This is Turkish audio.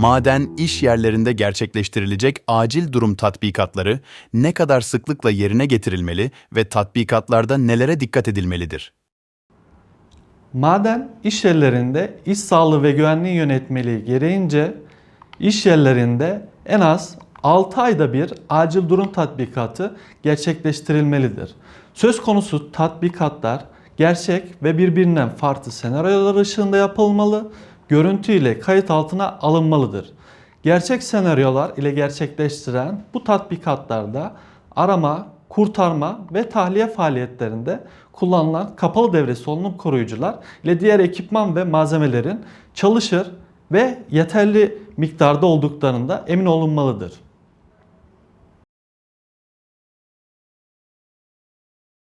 Maden iş yerlerinde gerçekleştirilecek acil durum tatbikatları ne kadar sıklıkla yerine getirilmeli ve tatbikatlarda nelere dikkat edilmelidir? Maden iş yerlerinde iş sağlığı ve güvenliği yönetmeliği gereğince iş yerlerinde en az 6 ayda bir acil durum tatbikatı gerçekleştirilmelidir. Söz konusu tatbikatlar gerçek ve birbirinden farklı senaryolar ışığında yapılmalı, görüntü ile kayıt altına alınmalıdır. Gerçek senaryolar ile gerçekleştiren bu tatbikatlarda arama, kurtarma ve tahliye faaliyetlerinde kullanılan kapalı devre solunum koruyucular ile diğer ekipman ve malzemelerin çalışır ve yeterli miktarda olduklarında emin olunmalıdır.